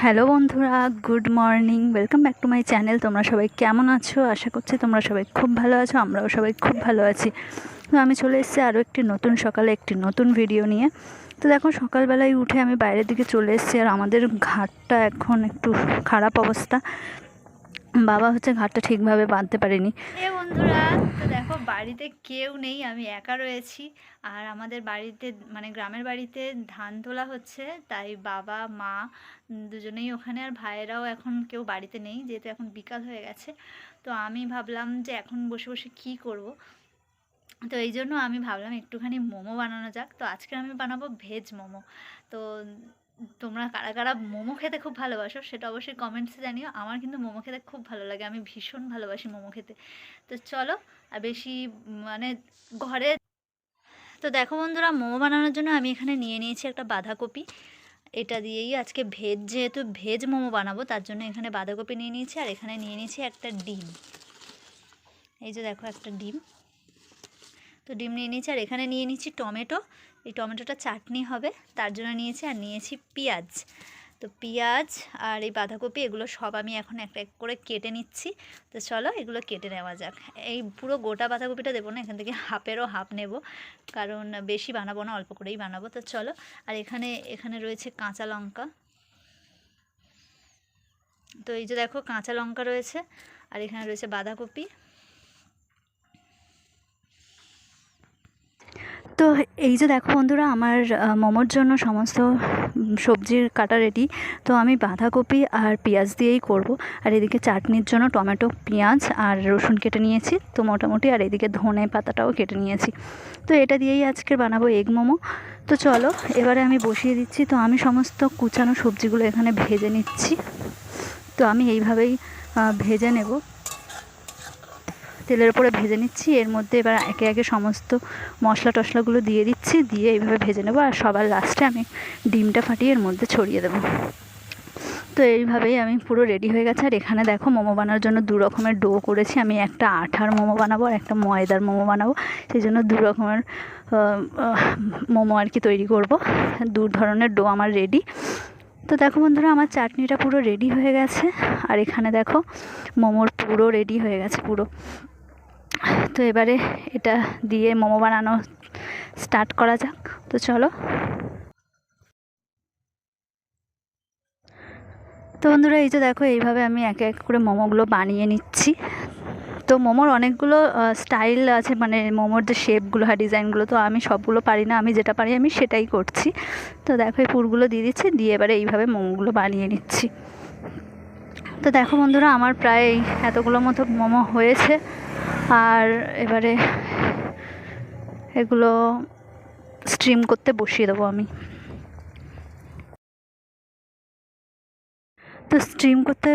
Hello বন্ধুরা, good morning welcome back to my channel তোমরা সবাই কেমন আছো? আশা করছি তোমরা সবাই খুব ভালো আছো, আমরাও সবাই খুব ভালো আছি। তো আমি চলে এসেছি আরও একটি নতুন, সকালে একটি নতুন ভিডিও নিয়ে। তো দেখো, সকালবেলায় উঠে আমি বাইরের দিকে চলে এসেছি, আর আমাদের ঘাটটা এখন একটু খারাপ অবস্থা। বাবা হচ্ছে ঘাটটা ঠিকভাবে বাঁধতে পারেনি। বন্ধুরা, তো দেখো বাড়িতে কেউ নেই, আমি একা রয়েছি। আর আমাদের বাড়িতে মানে গ্রামের বাড়িতে ধান তোলা হচ্ছে, তাই বাবা, মা, দুজনেই ওখানে, আর ভাইয়েরাও এখন কেউ বাড়িতে নেই, যেহেতু এখন বিকাল হয়ে গেছে। তো আমি ভাবলাম যে এখন বসে বসে কি করব? তো এই জন্য আমি ভাবলাম একটুখানি মোমো বানানো যাক। তো আজকে আমি বানাবো ভেজ মোমো। তো তোমরা কারা কারা মোমো খেতে খুব ভালোবাসো সেটা অবশ্যই কমেন্টসে জানিও। আমার কিন্তু মোমো খেতে খুব ভালো লাগে, আমি ভীষণ ভালোবাসি মোমো খেতে। তো চলো, আর বেশি মানে ঘরে তো দেখো বন্ধুরা, মোমো বানানোর জন্য আমি এখানে নিয়ে নিয়েছি একটা বাঁধাকপি। এটা দিয়েই আজকে ভেজ, যেহেতু ভেজ মোমো বানাবো, তার জন্য এখানে বাঁধাকপি নিয়ে নিয়েছি, আর এখানে নিয়ে নিয়েছি একটা ডিম। এই যে দেখো একটা ডিম। তো ডিম নিয়ে নিয়েছি, আর এখানে নিয়ে নিয়েছি টমেটো। এই টমেটোটা চাটনি হবে, তার জন্য নিয়েছি আর নিয়েছি পেঁয়াজ। তো পেঁয়াজ আর এই বাঁধাকপি, এগুলো সব আমি এখন একটা এক করে কেটে নিচ্ছি। তো চলো এগুলো কেটে নেওয়া যাক। এই পুরো গোটা বাঁধাকপিটা দেবো না, এখান থেকে হাফেরও হাফ নেব। কারণ বেশি বানাবো না, অল্প করেই বানাবো। তো চলো, আর এখানে এখানে রয়েছে কাঁচা লঙ্কা। তো এই যে দেখো, কাঁচা লঙ্কা রয়েছে, আর এখানে রয়েছে বাঁধাকপি। তো এই যে দেখো বন্ধুরা, আমার মোমোর জন্য সমস্ত সবজির কাটা রেডি তো আমি বাঁধাকপি আর পেঁয়াজ দিয়েই করব। আর এদিকে চাটনির জন্য টমেটো, পেঁয়াজ আর রসুন কেটে নিয়েছি। তো মোটামুটি আর এদিকে ধনে পাতাটাও কেটে নিয়েছি। তো এটা দিয়েই আজকে বানাবো এগ মোমো। তো চলো, এবারে আমি বসিয়ে দিচ্ছি। তো আমি সমস্ত কুচানো সবজিগুলো এখানে ভেজে নিচ্ছি। তো আমি এইভাবেই ভেজে নেব। তেলের উপরে ভেজে নিচ্ছি। এর মধ্যে এবার একে একে সমস্ত মশলা টশলাগুলো দিয়ে দিচ্ছি, দিয়ে এইভাবে ভেজে নেব। আর সবার লাস্টে আমি ডিমটা ফাটিয়ে এর মধ্যে ছড়িয়ে দেবো। তো এইভাবেই আমি পুরো রেডি হয়ে গেছে। আর এখানে দেখো মোমো বানানোর জন্য দু রকমের ডো করেছি। আমি একটা আঠার মোমো বানাবো আর একটা ময়দার মোমো বানাবো। সেই জন্য দু রকমের মোমো আর কি তৈরি করব। দু ধরনের ডো আমার রেডি। তো দেখো বন্ধুরা, আমার চাটনিটা পুরো রেডি হয়ে গেছে। আর এখানে দেখো মোমোর পুরো রেডি হয়ে গেছে পুরো। তো এবারে এটা দিয়ে মোমো বানানো স্টার্ট করা যাক। তো চলো। তো বন্ধুরা, এই যে দেখো, এইভাবে আমি একে এক করে মোমোগুলো বানিয়ে নিচ্ছি। তো মোমোর অনেকগুলো স্টাইল আছে মানে মোমোর যে শেপগুলো হয় ডিজাইনগুলো তো আমি সবগুলো পারি না। আমি যেটা পারি, আমি সেটাই করছি। তো দেখো, এই পুরগুলো দিয়ে দিচ্ছি, দিয়ে এবারে এইভাবে মোমোগুলো বানিয়ে নিচ্ছি। তো দেখো বন্ধুরা, আমার প্রায় এতগুলো মতো মোমো হয়েছে। আর এবারে এগুলো স্ট্রিম করতে বসিয়ে দেবো আমি। তো স্ট্রিম করতে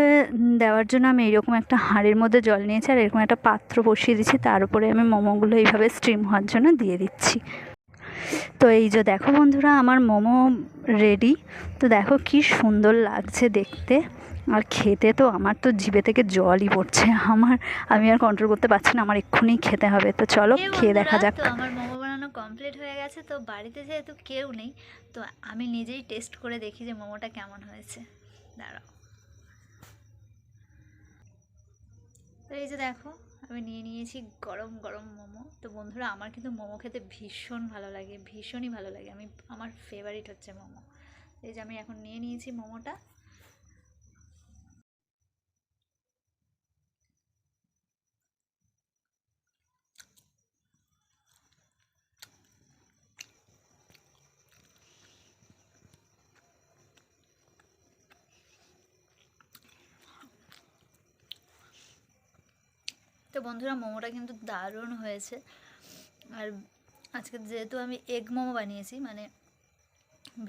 দেওয়ার জন্য আমি এইরকম একটা হাঁড়ির মধ্যে জল নিয়েছি আর এরকম একটা পাত্র বসিয়ে দিচ্ছি তার উপরে আমি মোমোগুলো এইভাবে স্ট্রিম হওয়ার জন্য দিয়ে দিচ্ছি। তো এই যে দেখো বন্ধুরা, আমার মোমো রেডি তো দেখো কি সুন্দর লাগছে দেখতে। আর খেতে তো আমার তো জিভে থেকে জলই পড়ছে। আমার আমি আর কন্ট্রোল করতে পারছি না আমার এক্ষুনি খেতে হবে। তো চলো খেয়ে দেখা যাক। আমার মোমো বানানো কমপ্লিট হয়ে গেছে তো বাড়িতে যেহেতু কেউ নেই তো আমি নিজেই টেস্ট করে দেখি যে মোমোটা কেমন হয়েছে। দাঁড়াও। তো এই যে দেখো আমি নিয়ে নিয়েছি গরম গরম মোমো। তো বন্ধুরা আমার কিন্তু মোমো খেতে ভীষণ ভালো লাগে ভীষণই ভালো লাগে। আমি আমার ফেভারিট হচ্ছে মোমো। এই যে আমি এখন নিয়ে নিয়েছি মোমোটা। তো বন্ধুরা মোমোটা কিন্তু দারুণ হয়েছে। আর আজকে যেহেতু আমি এগ মোমো বানিয়েছি মানে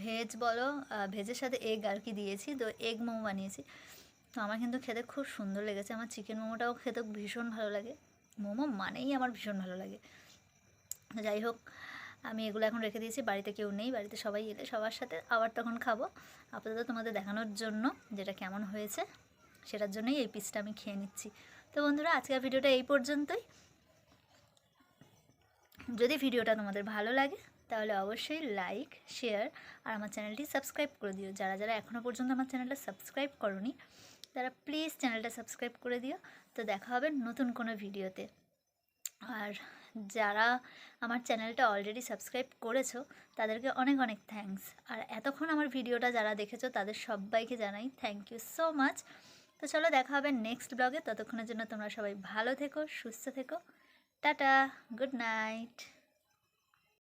ভেজ বলো ভেজের সাথে এগ আর কি দিয়েছি, তো এগ মোমো বানিয়েছি। তো আমার কিন্তু খেতে খুব সুন্দর লেগেছে, আমার চিকেন মোমোটাও খেতে ভীষণ ভালো লাগে। মোমো মানেই আমার ভীষণ ভালো লাগে। যাই হোক, আমি এগুলো এখন রেখে দিয়েছি, বাড়িতে কেউ নেই, বাড়িতে সবাই এলে সবার সাথে আবার তখন খাব। আপাতত তোমাদের দেখানোর জন্য যেটা কেমন হয়েছে, সেটার জন্যই এই পিসটা আমি খেয়ে নিচ্ছি। তো বন্ধুরা, আজকের ভিডিওটা এই পর্যন্তই। যদি ভিডিওটা তোমাদের ভালো লাগে, তাহলে অবশ্যই লাইক শেয়ার আর আমার চ্যানেলটি সাবস্ক্রাইব করে দিও। যারা যারা এখনও পর্যন্ত আমার চ্যানেলটা সাবস্ক্রাইব করনি, তারা প্লিজ চ্যানেলটা সাবস্ক্রাইব করে দিও। তো দেখা হবে নতুন কোনো ভিডিওতে। আর যারা আমার চ্যানেলটা অলরেডি সাবস্ক্রাইব করেছ, তাদেরকে অনেক অনেক থ্যাঙ্কস আর এতক্ষণ আমার ভিডিওটা যারা দেখেছ, তাদের সবাইকে জানাই থ্যাংক ইউ সো মাচ তো চলো দেখা হবে নেক্সট ব্লগে ততক্ষণের জন্য তোমরা সবাই ভালো থেকো, সুস্থ থেকো। Tata good night